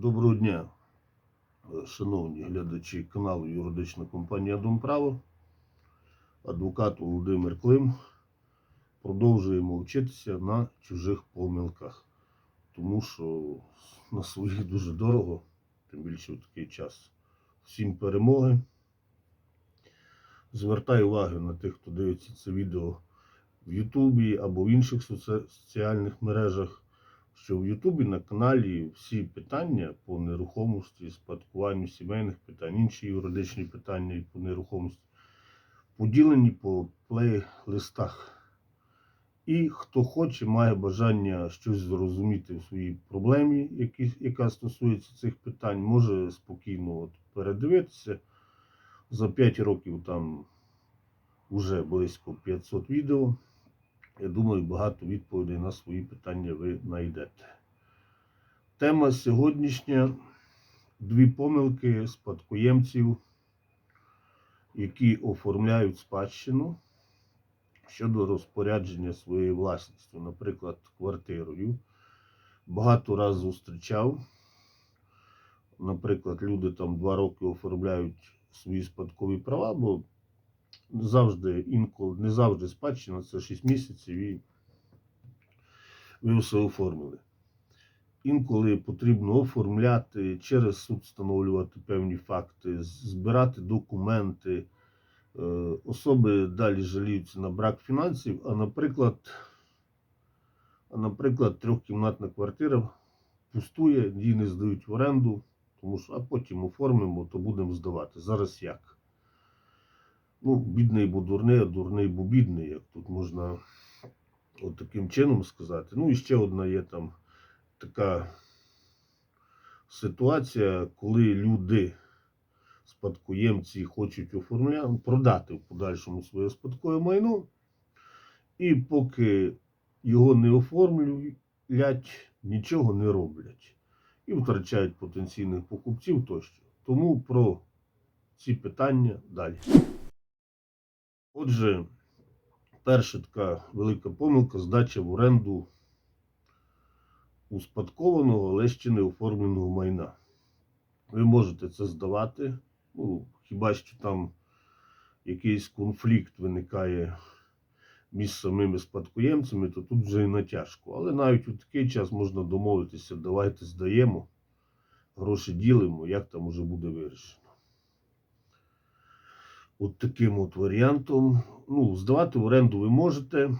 Доброго дня, шановні глядачі каналу Юридична компанія Домправо. Адвокат Володимир Клим. Продовжуємо вчитися на чужих помилках, тому що на своїх дуже дорого, тим більше в такий час. Всім перемоги. Звертаю увагу на тих, хто дивиться це відео в Ютубі або в інших соціальних мережах що в Ютубі на каналі всі питання по нерухомості, спадкуванню сімейних питань, інші юридичні питання по нерухомості поділені по плейлистах. І хто хоче, має бажання щось зрозуміти в своїй проблемі, які, яка стосується цих питань, може спокійно от передивитися. За 5 років там вже близько 500 відео. Я думаю, багато відповідей на свої питання ви знайдете. Тема сьогоднішня дві помилки спадкоємців, які оформляють спадщину щодо розпорядження своєю власністю, наприклад, квартирою. Багато раз зустрічав. Наприклад, люди там два роки оформляють свої спадкові права, бо завжди інколи, не завжди спадщина, це 6 місяців і ви все оформили. Інколи потрібно оформляти, через суд встановлювати певні факти, збирати документи. Е, Особи далі жаліються на брак фінансів, а наприклад, а, наприклад, трьохкімнатна квартира пустує, її не здають в оренду, тому що а потім оформимо, то будемо здавати. Зараз як? Ну, бідний бо дурний, а дурний бо бідний, як тут можна от таким чином сказати. Ну і ще одна є там така ситуація, коли люди, спадкоємці, хочуть оформляти, продати в подальшому своє спадкове майно, і поки його не оформлять, нічого не роблять. І втрачають потенційних покупців тощо. Тому про ці питання далі. Отже, перша така велика помилка здача в оренду успадкованого, але ще не оформленого майна. Ви можете це здавати, ну, хіба що там якийсь конфлікт виникає між самими спадкоємцями, то тут вже і натяжко. Але навіть у такий час можна домовитися, давайте здаємо, гроші ділимо, як там уже буде вирішено от таким от варіантом. Ну, здавати в оренду ви можете. Е,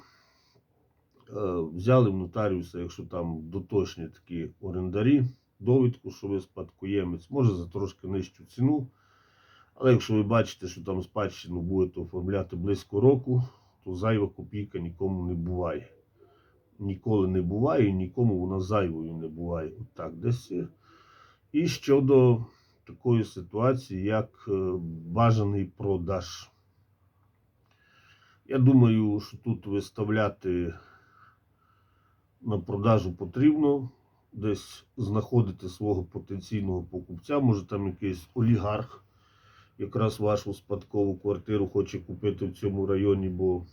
Взяли в нотаріуса, якщо там доточні такі орендарі, довідку, що ви спадкоємець, може за трошки нижчу ціну. Але якщо ви бачите, що там спадщину будете оформляти близько року, то зайва копійка нікому не буває. Ніколи не буває і нікому вона зайвою не буває. От так десь. І щодо такої ситуації, як е, бажаний продаж. Я думаю, що тут виставляти на продажу потрібно, десь знаходити свого потенційного покупця, може там якийсь олігарх, якраз вашу спадкову квартиру хоче купити в цьому районі, бо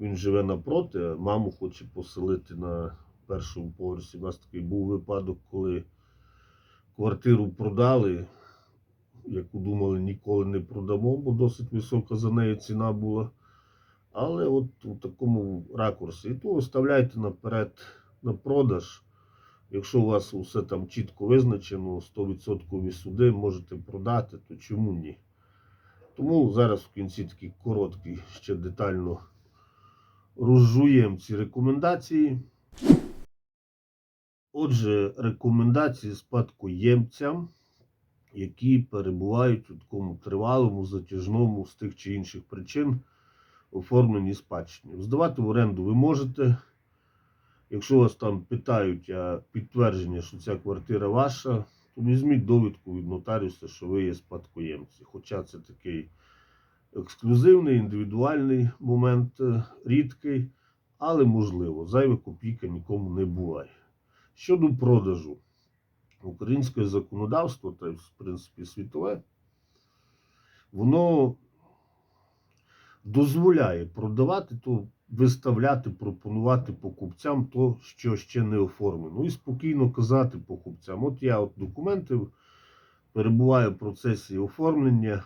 він живе напроти, а маму хоче поселити на першому поверсі. У нас такий був випадок, коли квартиру продали, яку думали ніколи не продамо, бо досить висока за неї ціна була. Але от у такому ракурсі. І то виставляйте наперед на продаж. Якщо у вас все там чітко визначено, 100% суди можете продати, то чому ні? Тому зараз в кінці такий короткий, ще детально розжуємо ці рекомендації. Отже, рекомендації спадкоємцям, які перебувають у такому тривалому, затяжному з тих чи інших причин оформленні спадщини. Здавати в оренду ви можете. Якщо вас там питають підтвердження, що ця квартира ваша, то візьміть довідку від нотаріуса, що ви є спадкоємці. Хоча це такий ексклюзивний, індивідуальний момент, е, рідкий, але можливо, зайва копійка нікому не буває. Щодо продажу, українське законодавство, та в принципі, світове, воно дозволяє продавати, то виставляти, пропонувати покупцям то, що ще не оформлено. І спокійно казати покупцям: от я от документи перебуваю в процесі оформлення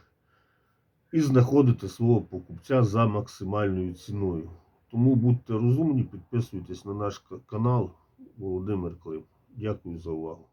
і знаходити свого покупця за максимальною ціною. Тому будьте розумні, підписуйтесь на наш канал Володимир Клим. Дякую за увагу.